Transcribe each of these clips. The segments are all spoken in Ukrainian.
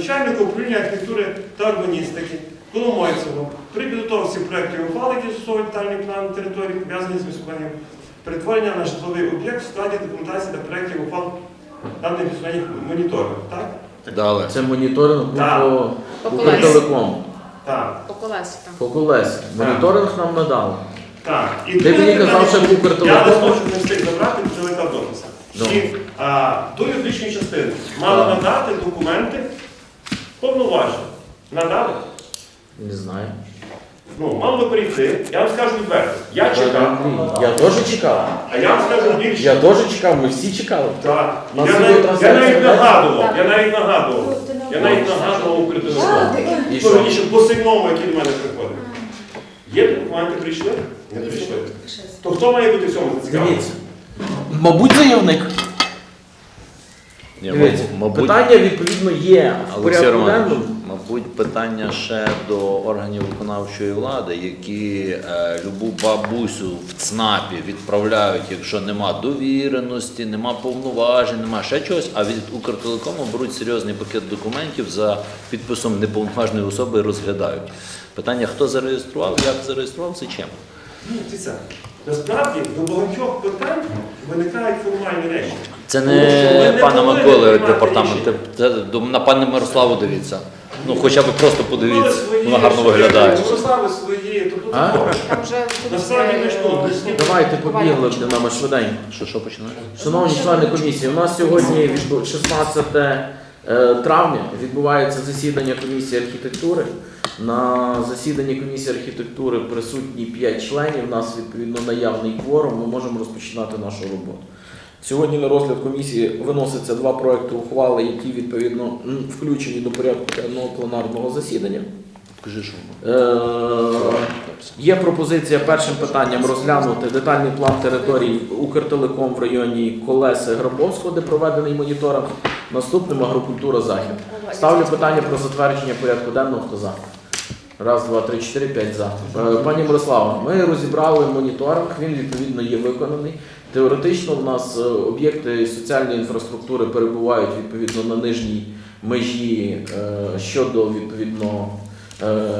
начальника управління архітектури та урбаністики Коломойцеву при підготовці проєктів ухвали, детальний план території, пов'язані з міськуванням, перетворення на житловий об'єкт в складі документації та проєктів ухвал даних міськуваннях моніторинг. Так? Далі. Це моніторинг був по По. Укртелекому. Так. По колесі там. По колесі. Моніторинг нам надали. Так. І Ти друге мені казав, питання, що Укртелеком- Я не зможу не встиг забрати, прилетав дописа. Добре. І а, до юридичної частини мали надати документи повноважень. Надали? Не знаю. Ну, мали би прийти. Я вам скажу відверто. Я чекав. Я теж чекав. А я вам скажу більше. Я теж чекав, ми всі чекали. Так. Нас Я, сьогодні навіть, я навіть нагадував, я навіть нагадував. Я навіть нагадував Укртелеком. І Ну, що? раніше по сигному, який до мене приходить. Є документи прийшли? Не прийшли. То хто має бути в цьому зацікавлений? Мабуть, заявник. Ні, Дивіться, мабуть, питання відповідно є в Олексій порядку Романович, денному. мабуть, питання ще до органів виконавчої влади, які е, любу бабусю в ЦНАПі відправляють, якщо нема довіреності, нема повноважень, нема ще чогось, а від Укртелекому беруть серйозний пакет документів за підписом неповноважної особи і розглядають. Питання, хто зареєстрував, як зареєстрував, це чим? Ну, дивіться, насправді до багатьох питань виникають формальні речі. Це не не пана Миколи департамент, це до- на пане Мирославу дивіться. Ну, хоча б просто подивіться, вона гарно виглядає. Мирослави свої, А? такого. Там вже Насправді ми ж тут, тут. Давайте побігли для нами швиденько. Що, що починаєш? Шановні члени комісії, у нас сьогодні відбу- 16 е, травня відбувається засідання комісії архітектури. На засіданні комісії архітектури присутні 5 членів. У нас відповідно наявний кворум. Ми можемо розпочинати нашу роботу. Сьогодні на розгляд комісії виносяться два проекти ухвали, які відповідно включені до порядку денного пленарного засідання. Е, Є пропозиція першим питанням розглянути детальний план територій Укртелеком в районі Колеси Грабовського, де проведений моніторинг. Наступним агрокультура захід. Ставлю питання про затвердження порядку денного. Хто за? Раз, два, три, чотири, п'ять за. Е, Пані Мирослава, ми розібрали моніторинг, він відповідно є виконаний. Теоретично в нас е, об'єкти соціальної інфраструктури перебувають відповідно на нижній межі е, щодо відповідно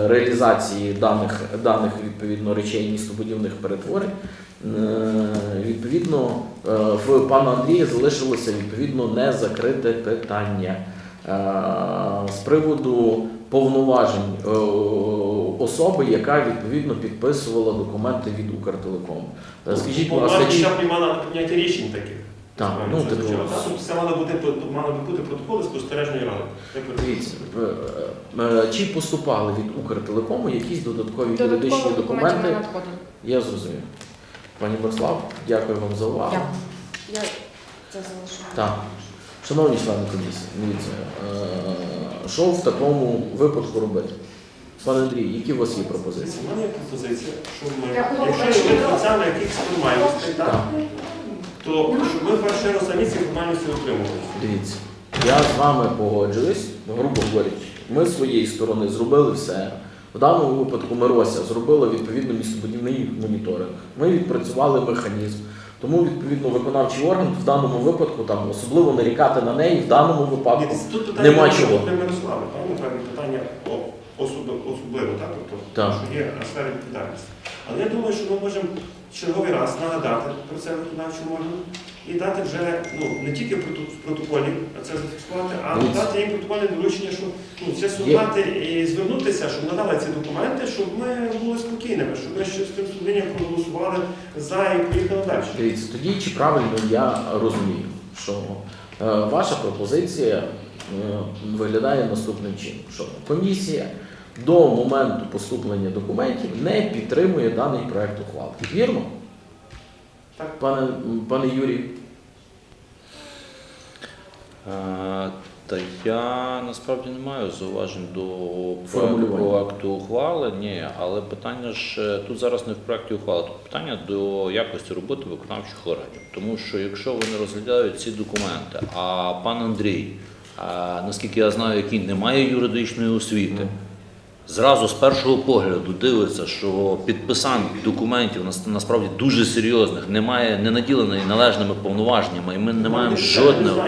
реалізації даних, даних відповідно речей містобудівних перетворень. Відповідно, в пана Андрія залишилося відповідно не закрите питання з приводу повноважень е, особи, яка відповідно підписувала документи від Укртелекому. Е, Скажіть, будь ласка, чи приймала прийняття рішень таких. Так, Це ну, типу, це мали бути мали би бути протоколи спостережної ради. Дивіться, е, е, чи поступали від Укртелекому якісь додаткові юридичні не документи? Я зрозумів. Пані Мирослав, дякую вам за увагу. Дякую. Я це залишу. Так. Шановні члени комісії, дивіться, е, що в такому випадку робити? Пане Андрій, які у вас є пропозиції? У мене є пропозиція, що ми, якщо є спеціально якихось формальностей, так, Так, то щоб ми перший раз самі ці формальності отримувалися. дивіться, я з вами погоджуюсь, грубо говорячи, ми з своєї сторони зробили все. В даному випадку Мирося зробила відповідно містобудівний моніторинг. Ми відпрацювали механізм. Тому відповідно виконавчий орган в даному випадку там особливо нарікати на неї в даному випадку. Ні, Тут питання Нема не чого. не Мирослави, там напевно питання о- особ- особливо, так, тобто, Так. що є сфера відповідальності. Але я думаю, що ми можемо черговий раз нагадати про це виконавчому органу і дати вже ну, не тільки в прото- в протоколі це зафіксувати, а Дивіться. дати їм протокольне доручення, що ну, з'ясувати і звернутися, щоб надали ці документи, щоб ми були спокійними, щоб ми ще з тим сумлінням проголосували за і поїхали далі. Дивіться, тоді чи правильно я розумію, що е, ваша пропозиція е, виглядає наступним чином, що комісія до моменту поступлення документів не підтримує даний проект ухвали. Вірно? Так. Пане, пане Юрій, Та я насправді не маю зауважень до проекту ухвали. Ні, але питання ж е, тут зараз не в проекті ухвали, тут питання до якості роботи виконавчих органів. Тому що якщо вони розглядають ці документи, а пан Андрій, наскільки я знаю, який не має юридичної освіти, зразу з першого погляду дивиться, що підписант документів нас- насправді дуже серйозних, немає не наділений належними повноваженнями, і ми не маємо жодного.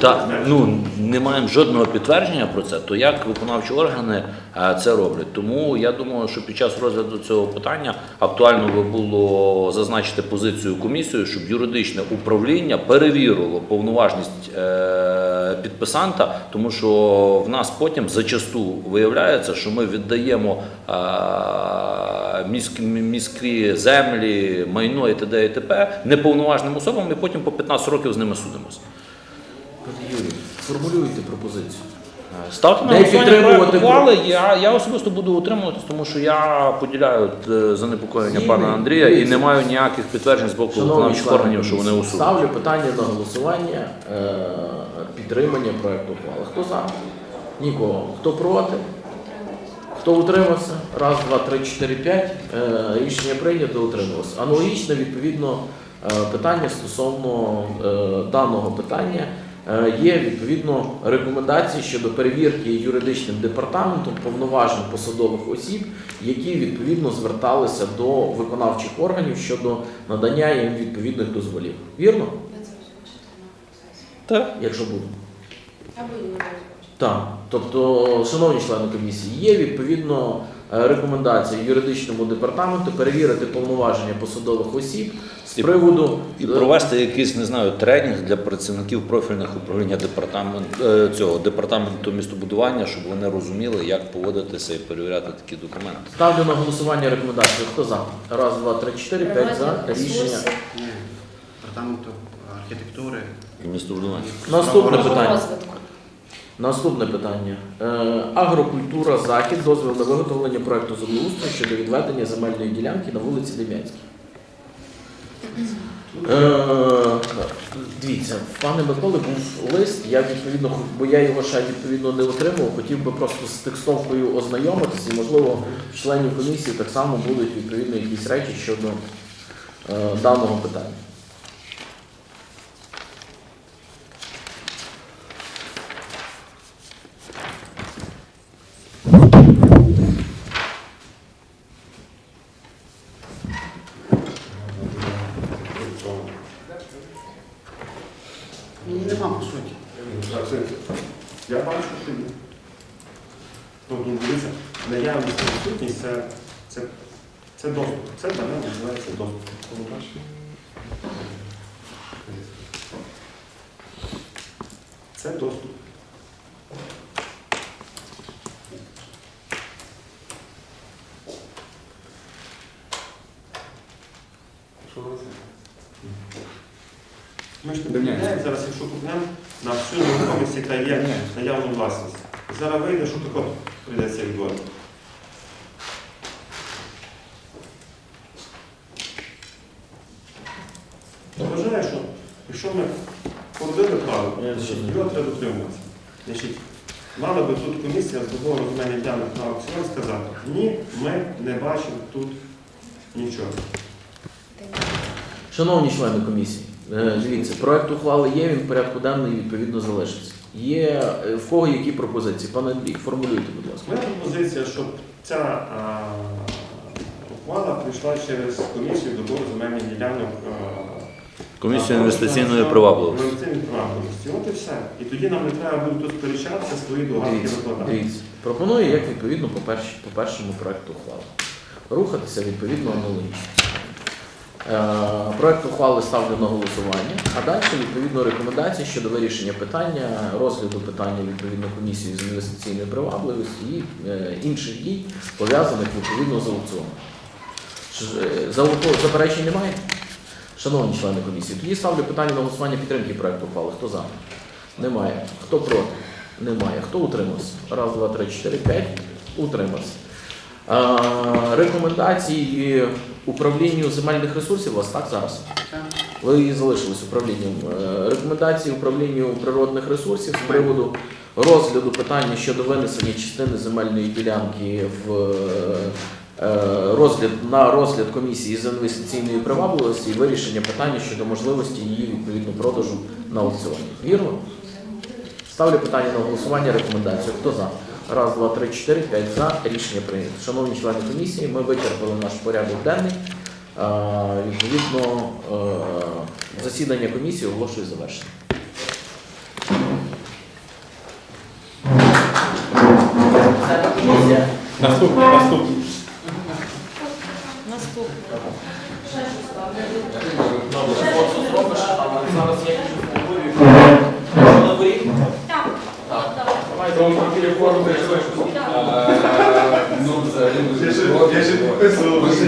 Та, ну, не маємо жодного підтвердження про це, то як виконавчі органи е, це роблять? Тому я думаю, що під час розгляду цього питання актуально би було зазначити позицію комісії, щоб юридичне управління перевірило повноважність е, підписанта, тому що в нас потім зачасту виявляється, що ми віддаємо е, міські, землі, майно і т.д. і т.п. неповноважним особам, і потім по 15 років з ними судимося. Юрій, формулюйте пропозицію. Ставте на голосування ухвали. Я, я особисто буду утримуватись, тому що я поділяю е, занепокоєння Всі пана Андрія і не маю ніяких підтверджень з боку виконавчих органів, що вони усунуть. Ставлю питання на голосування е, підтримання проекту ухвали. Хто за? Нікого. Хто проти? Хто утримався? Раз, два, три, чотири, п'ять. Е, Рішення прийнято, утрималося. Аналогічно, відповідно, е, питання стосовно е, даного питання. Є відповідно рекомендації щодо перевірки юридичним департаментом повноважень посадових осіб, які відповідно зверталися до виконавчих органів щодо надання їм відповідних дозволів. Вірно? Так. Якщо буде. Або не Так, тобто, шановні члени комісії, є відповідно е, рекомендація юридичному департаменту перевірити повноваження посадових осіб з приводу І е, провести якийсь, не знаю, тренінг для працівників профільних управління департаменту е, цього департаменту містобудування, щоб вони розуміли, як поводитися і перевіряти такі документи. Ставлю на голосування рекомендацію. Хто за? Раз, два, три, чотири, п'ять за рішення. Департаменту архітектури. І містобудування. Наступне питання. Наступне питання. Е, агрокультура захід, дозвіл на виготовлення проекту землеустрою щодо відведення земельної ділянки на вулиці Дем'янській. Е, дивіться, пане Миколи був лист, я відповідно, бо я його ще відповідно не отримав, хотів би просто з текстовкою ознайомитися, і можливо членів комісії так само будуть відповідно якісь речі щодо е, даного питання. Ні, нема по суті. Я бачу, що є. Ну, ну, дивіться, наявність та відсутність це, це, це доступ. Це для мене називається доступ. Це доступ. Ми ж зараз, якщо купнемо на всю нерухомість, яка є наявну власність. Зараз вийде, що таке прийдеться відводити. Вважаю, що якщо ми породили право, його треба дотримуватися. Значить, мала би тут комісія з доброго розуміння ділянок на аукціон сказати, ні, ми не бачимо тут нічого. Шановні члени комісії, дивіться, проект ухвали є, він в порядку денний відповідно залишиться. Є е, в кого які пропозиції? Пане Андрій, формулюйте, будь ласка. Моя пропозиція, щоб ця а, ухвала прийшла через комісію добору земельних ділянок. а, Комісія інвестиційної привабливості. Інвестиційної привабливості. От і все. І тоді нам не треба буде тут сперечатися, свої догадки Дивіться, викладати. дивіться. Пропоную, як відповідно по, перш, по першому проекту ухвали. Рухатися відповідно аналогічно. Е, проект ухвали ставлю на голосування, а далі відповідно рекомендації щодо вирішення питання, розгляду питання відповідно комісії з інвестиційної привабливості і е, інших дій, пов'язаних відповідно з аукціоном. Е, За заперечень немає? Шановні члени комісії, тоді ставлю питання на голосування підтримки проекту ухвали. Хто за? Немає. Хто проти? Немає. Хто утримався? Раз, два, три, чотири, п'ять. Утримався. Рекомендації управлінню земельних ресурсів у вас так зараз? Ви залишились управлінням. Е, Рекомендації управлінню природних ресурсів з приводу розгляду питання щодо винесення частини земельної ділянки в е, розгляд на розгляд комісії з інвестиційної привабливості і вирішення питання щодо можливості її відповідно продажу на аукціоні. Вірно? Ставлю питання на голосування рекомендацію. Хто за? Раз, два, три, чотири, п'ять за. Рішення прийнято. Шановні члени комісії, ми вичерпали наш порядок денний. Е, Відповідно, е, засідання комісії оголошую завершеним. Наступний, наступний. Наступне. Добре, фото зробиш, але зараз я Що на горі? Так. Так. Телефон прийшли. Ну, взагалі, я ще підписував. Ми ще